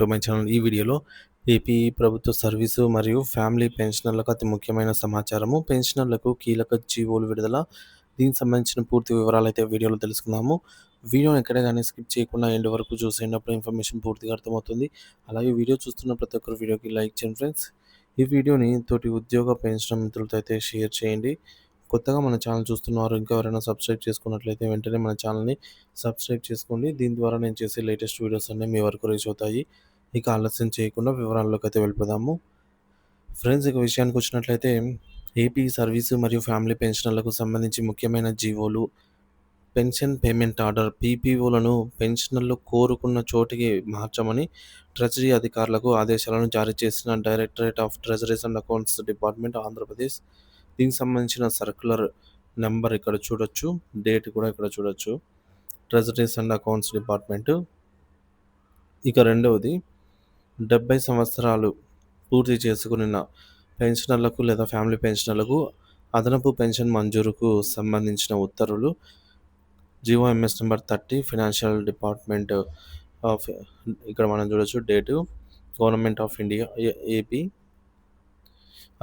To my channel ఈ వీడియోలో AP ప్రభుత్వ సర్వీసు మరియు ఫ్యామిలీ పెన్షనర్లకు అతి ముఖ్యమైన సమాచారము. పెన్షనర్లకు కీలక జీవోలు విడుదల. దీనికి సంబంధించిన పూర్తి వివరాలు అయితే వీడియోలో తెలుసుకుందాము. వీడియోని ఎక్కడ కానీ స్కిప్ చేయకుండా ఎండ్ వరకు చూసేటప్పుడు ఇన్ఫర్మేషన్ పూర్తిగా అర్థమవుతుంది. అలాగే వీడియో చూస్తున్న ప్రతి ఒక్కరు వీడియోకి లైక్ చేయండి ఫ్రెండ్స్ ఈ వీడియోని తోటి ఉద్యోగ పెన్షన్ మిత్రులతో అయితే షేర్ చేయండి. కొత్తగా మన ఛానల్ చూస్తున్నారు ఇంకా ఎవరైనా సబ్స్క్రైబ్ చేసుకున్నట్లయితే వెంటనే మన ఛానల్ని సబ్స్క్రైబ్ చేసుకోండి. దీని ద్వారా నేను చేసే లేటెస్ట్ వీడియోస్ అన్నీ మీ వరకు రీచ్ అవుతాయి. ఇక ఆలస్యం చేయకుండా వివరాల్లోకి అయితే వెళ్ళిపోదాము. ఫ్రెండ్స్ ఇక విషయానికి వచ్చినట్లయితే ఏపీ సర్వీసు మరియు ఫ్యామిలీ పెన్షనర్లకు సంబంధించి ముఖ్యమైన జీవోలు పెన్షన్ పేమెంట్ ఆర్డర్ పీపీఓలను పెన్షనర్లు కోరుకున్న చోటికి మార్చమని ట్రెజరీ అధికారులకు ఆదేశాలను జారీ చేసిన directorate of treasuries and accounts department Andhra Pradesh దీనికి సంబంధించిన సర్క్యులర్ నెంబర్ ఇక్కడ చూడొచ్చు డేట్ కూడా ఇక్కడ చూడొచ్చు. ట్రెజరీస్ అండ్ అకౌంట్స్ డిపార్ట్మెంట్ ఇక రెండవది డెబ్బై సంవత్సరాలు పూర్తి చేసుకున్న పెన్షనర్లకు లేదా ఫ్యామిలీ పెన్షనర్లకు అదనపు పెన్షన్ మంజూరుకు సంబంధించిన ఉత్తర్వులు. GO MS number thirty financial department of ఇక్కడ మనం చూడొచ్చు date. Government of India AP.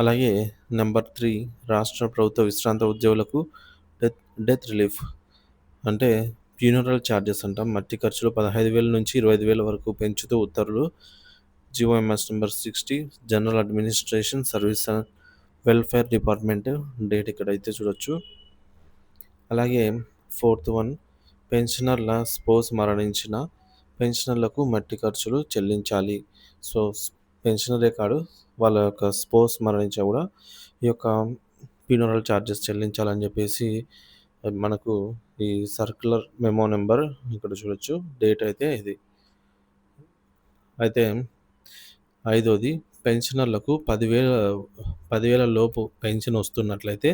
అలాగే నెంబర్ త్రీ రాష్ట్ర ప్రభుత్వ విశ్రాంత ఉద్యోగులకు డెత్ డెత్ రిలీఫ్ అంటే ఫ్యూనరల్ ఛార్జెస్ అంటాం. మట్టి ఖర్చులు పదహైదు వేల నుంచి ఇరవై ఐదు వేల వరకు పెంచుతూ ఉత్తర్వులు. GO MS number sixty general administration service welfare department date ఇక్కడ అయితే చూడొచ్చు. అలాగే ఫోర్త్ వన్ పెన్షనర్ల స్పోస్ మరణించిన పెన్షనర్లకు మట్టి ఖర్చులు చెల్లించాలి. సో పెన్షనరే కాదు వాళ్ళ యొక్క స్పోర్స్ మరణించా కూడా ఈ యొక్క ఫ్యూనరల్ ఛార్జెస్ చెల్లించాలని చెప్పేసి మనకు ఈ సర్క్యులర్ మెమో నెంబర్ ఇక్కడ చూడొచ్చు. డేట్ అయితే ఇది. అయితే ఐదోది పెన్షనర్లకు పదివేల పదివేల లోపు పెన్షన్ వస్తున్నట్లయితే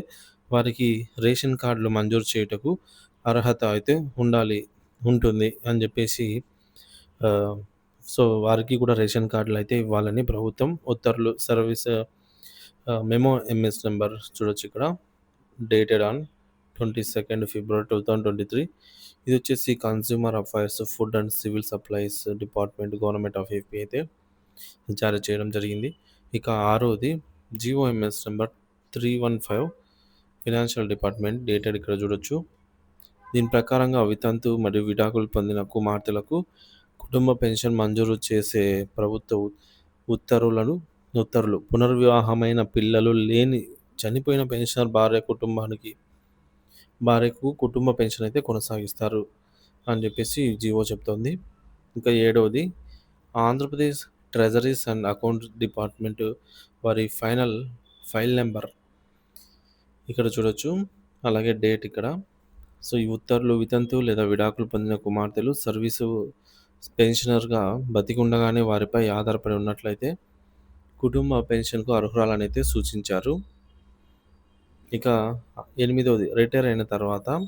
వారికి రేషన్ కార్డులు మంజూరు చేయుటకు అర్హత అయితే ఉండాలి ఉంటుంది అని చెప్పేసి సో వారికి కూడా రేషన్ కార్డులు అయితే ఇవ్వాలని ప్రభుత్వం ఉత్తర్వులు సర్వీస్ మెమో ఎంఎస్ నెంబర్ చూడొచ్చు ఇక్కడ. Dated on twenty second February two thousand twenty three. ఇది వచ్చేసి consumer affairs food and civil supplies department government of AP అయితే జారీ చేయడం జరిగింది. ఇక ఆరోది GO MS number three one five financial department dated ఇక్కడ చూడొచ్చు. దీని ప్రకారంగా వితంతు మరియు విడాకులు పొందిన కుమార్తెలకు కుటుంబ పెన్షన్ మంజూరు చేసే ప్రభుత్వ ఉత్తర్వులను ఉత్తర్వులు. పునర్వివాహమైన పిల్లలు లేని చనిపోయిన పెన్షనర్ భార్య కుటుంబానికి భార్యకు కుటుంబ పెన్షన్ అయితే కొనసాగిస్తారు అని చెప్పేసి జీవో చెప్తోంది. ఇంకా ఏడవది Andhra Pradesh treasuries and account department వారి ఫైనల్ ఫైల్ నెంబర్ ఇక్కడ చూడొచ్చు. అలాగే డేట్ ఇక్కడ. సో ఈ ఉత్తర్వులు వితంతు లేదా విడాకులు పొందిన కుమార్తెలు సర్వీసు పెన్షనర్గా బతికుండగానే వారిపై ఆధారపడి ఉన్నట్లయితే కుటుంబ పెన్షన్కు అర్హురాలనైతే సూచించారు. ఇక ఎనిమిదవది రిటైర్ అయిన తర్వాత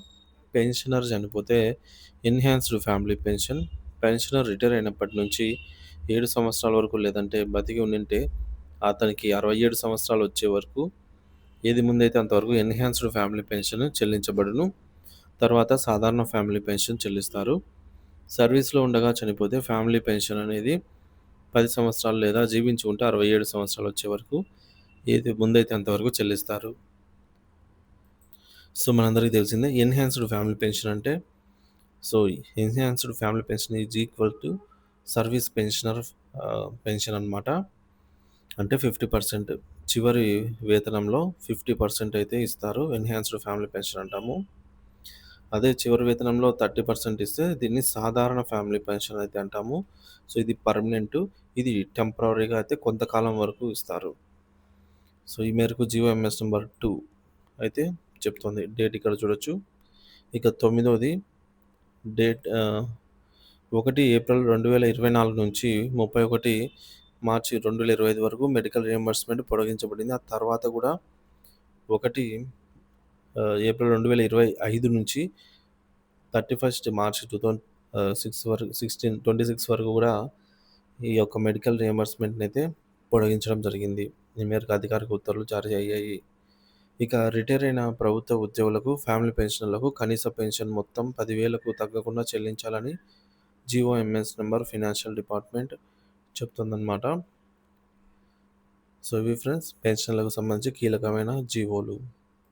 పెన్షనర్ చనిపోతే enhanced family pension. Pensioner retire అయినప్పటి నుంచి ఏడు సంవత్సరాల వరకు లేదంటే బతికి ఉండింటే అతనికి అరవై ఏడు సంవత్సరాలు వచ్చే వరకు ఏది ముందైతే అంతవరకు ఎన్హాన్స్డ్ ఫ్యామిలీ పెన్షన్ చెల్లించబడును. తర్వాత సాధారణ ఫ్యామిలీ పెన్షన్ చెల్లిస్తారు. సర్వీస్లో ఉండగా చనిపోతే ఫ్యామిలీ పెన్షన్ అనేది పది సంవత్సరాలు లేదా జీవించి ఉంటే అరవై ఏడు సంవత్సరాలు వచ్చే వరకు ఏది ముందైతే అంతవరకు చెల్లిస్తారు. సో మనందరికీ తెలిసిందే ఎన్హాన్స్డ్ ఫ్యామిలీ పెన్షన్ అంటే so enhanced family pension is equal to service pensioner pension అన్నమాట. అంటే ఫిఫ్టీ పర్సెంట్ చివరి వేతనంలో ఫిఫ్టీ పర్సెంట్ అయితే ఇస్తారు ఎన్హాన్స్డ్ ఫ్యామిలీ పెన్షన్ అంటాము. అదే చివరి వేతనంలో థర్టీ పర్సెంట్ ఇస్తే దీన్ని సాధారణ ఫ్యామిలీ పెన్షన్ అయితే అంటాము. సో ఇది పర్మనెంట్ ఇది టెంపరీగా అయితే కొంతకాలం వరకు ఇస్తారు. సో ఈ మేరకు జియో ఎంఎస్ నెంబర్ టూ అయితే చెప్తుంది. డేట్ ఇక్కడ చూడొచ్చు. ఇక తొమ్మిదవది డేట్ ఒకటి ఏప్రిల్ రెండు వేల ఇరవై నాలుగు నుంచి ముప్పై ఒకటి మార్చి రెండు వేల ఇరవై ఐదు వరకు మెడికల్ రియంబర్స్మెంట్ పొడిగించబడింది. ఆ తర్వాత కూడా ఒకటి ఏప్రిల్ రెండు వేల ఇరవై ఐదు నుంచి thirty first March two thousand six వరకు సిక్స్టీన్ ట్వంటీ సిక్స్ వరకు కూడా ఈ యొక్క మెడికల్ రియంబర్స్మెంట్ని అయితే పొడిగించడం జరిగింది. ఈ మేరకు అధికారిక ఉత్తర్వులు జారీ అయ్యాయి. ఇక రిటైర్ అయిన ప్రభుత్వ ఉద్యోగులకు ఫ్యామిలీ పెన్షన్లకు కనీస పెన్షన్ మొత్తం పదివేలకు తగ్గకుండా చెల్లించాలని GO MS number financial department చెప్తుందన్నమాట. So, ఇవి ఫ్రెండ్స్ పెన్షన్‌లకు సంబంధించి కీలకమైన జీవోలు.